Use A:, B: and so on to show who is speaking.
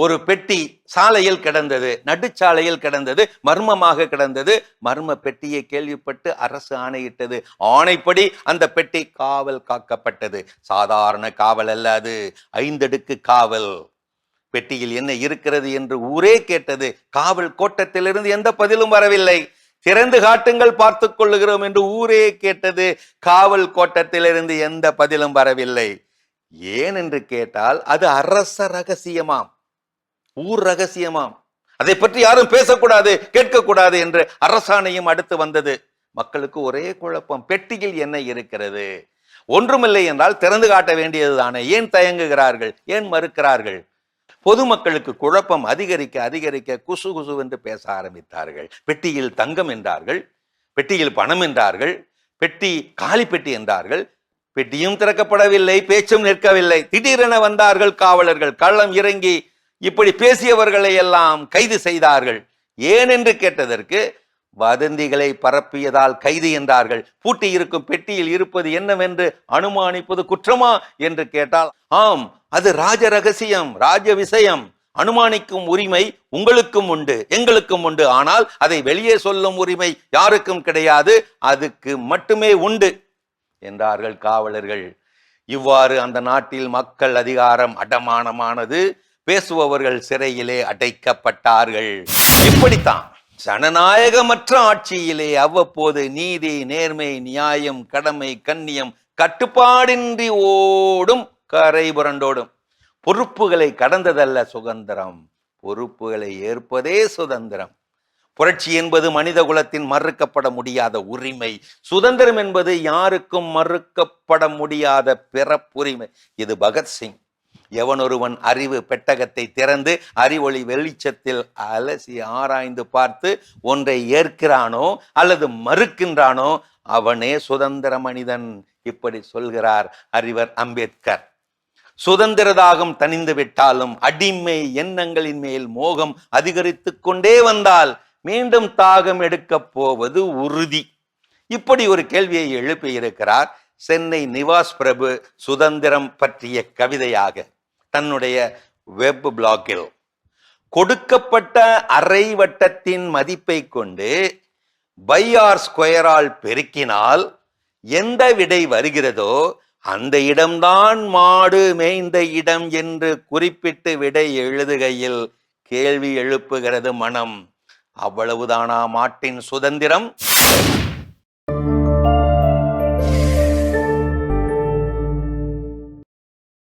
A: ஒரு பெட்டி சாலையில் கிடந்தது நடுச்சாலையில் கிடந்தது மர்மமாக கிடந்தது. மர்ம பெட்டியை கேள்விப்பட்டு அரசு ஆணையிட்டது. ஆணைப்படி அந்த பெட்டி காவல் காக்கப்பட்டது. சாதாரண காவல் அல்ல அது. ஐந்தடுக்கு காவல். பெட்டியில் என்ன இருக்கிறது என்று ஊரே கேட்டது. காவல் கோட்டத்திலிருந்து எந்த பதிலும் வரவில்லை. திறந்து காட்டுங்கள் பார்த்து கொள்ளுகிறோம் என்று ஊரே கேட்டது. காவல் கோட்டத்திலிருந்து எந்த பதிலும் வரவில்லை. ஏன் என்று கேட்டால் அது அரச ரகசியமாம். ஊர் ரகசியமாம். அதை பற்றி யாரும் பேசக்கூடாது கேட்கக்கூடாது என்று அரசாணையும் அடுத்து வந்தது. மக்களுக்கு ஒரே குழப்பம் பெட்டியில் என்ன இருக்கிறது? ஒன்றுமில்லை என்றால் திறந்து காட்ட வேண்டியதுதானே. ஏன் தயங்குகிறார்கள்? ஏன் மறுக்கிறார்கள்? பொதுமக்களுக்கு குழப்பம் அதிகரிக்க அதிகரிக்க குசு குசு என்று பேச ஆரம்பித்தார்கள். பெட்டியில் தங்கம் என்றார்கள் பெட்டியில் பணம் என்றார்கள் பெட்டி காலி பெட்டி என்றார்கள். பெட்டியும் திறக்கப்படவில்லை பேச்சும் நிற்கவில்லை. திடீரென வந்தார்கள் காவலர்கள். கள்ளம் இறங்கி இப்படி பேசியவர்களை எல்லாம் கைது செய்தார்கள். ஏன் என்று கேட்டதற்கு வதந்திகளை பரப்பியதால் கைது என்றார்கள். பூட்டி இருக்கும் பெட்டியில் இருப்பது என்னவென்று அனுமானிப்பது குற்றமா என்று கேட்டால் ஆம் அது ராஜ ரகசியம் ராஜ விஷயம் அனுமானிக்கும் உரிமை உங்களுக்கும் உண்டு எங்களுக்கும் உண்டு. ஆனால் அதை வெளியே சொல்லும் உரிமை யாருக்கும் கிடையாது அதுக்கு மட்டுமே உண்டு என்றார்கள் காவலர்கள். இவ்வாறு அந்த நாட்டில் மக்கள் அதிகாரம் அடமானமானது. பேசுபவர்கள் சிறையிலே அடைக்கப்பட்டார்கள். இப்படித்தான். ஜனநாயகமற்ற ஆட்சியிலே அவ்வப்போது நீதி நேர்மை நியாயம் கடமை கண்ணியம் கட்டுப்பாடின்றி ஓடும் கரை புரண்டோடும். பொறுப்புகளை கடந்ததல்ல சுதந்திரம். பொறுப்புகளை ஏற்பதே சுதந்திரம். புரட்சி என்பது மனித குலத்தின் மறுக்கப்பட முடியாத உரிமை. சுதந்திரம் என்பது யாருக்கும் மறுக்கப்பட முடியாத பிறப்புரிமை. இது பகத்சிங். எவனொருவன் அறிவு பெட்டகத்தை திறந்து அறிவொளி வெளிச்சத்தில் அலசி ஆராய்ந்து பார்த்து ஒன்றை ஏற்கிறானோ அல்லது மறுக்கின்றானோ அவனே சுதந்திர மனிதன் இப்படி சொல்கிறார் அறிவர் அம்பேத்கர். சுதந்திர தாகம் தணிந்து விட்டாலும் அடிமை எண்ணங்களின் மேல் மோகம் அதிகரித்து கொண்டே வந்தால் மீண்டும் தாகம் எடுக்கப் போவது உறுதி. இப்படி ஒரு கேள்வியை எழுப்பியிருக்கிறார் சென்னை நிவாஸ் பிரபு சுதந்திரம் பற்றிய கவிதையாக. தன்னுடைய வெப் பிளாக்கில் கொடுக்கப்பட்ட அரை வட்டத்தின் மதிப்பை கொண்டு பை ஆர் ஸ்கொயரால் பெருக்கினால் எந்த விடை வருகிறதோ அந்த இடம்தான் மாடு மேய்ந்த இடம் என்று குறிப்பிட்டு விடை எழுதுகையில் கேள்வி எழுப்புகிறது மனம். அவ்வளவுதானா மாட்டின் சுதந்திரம்?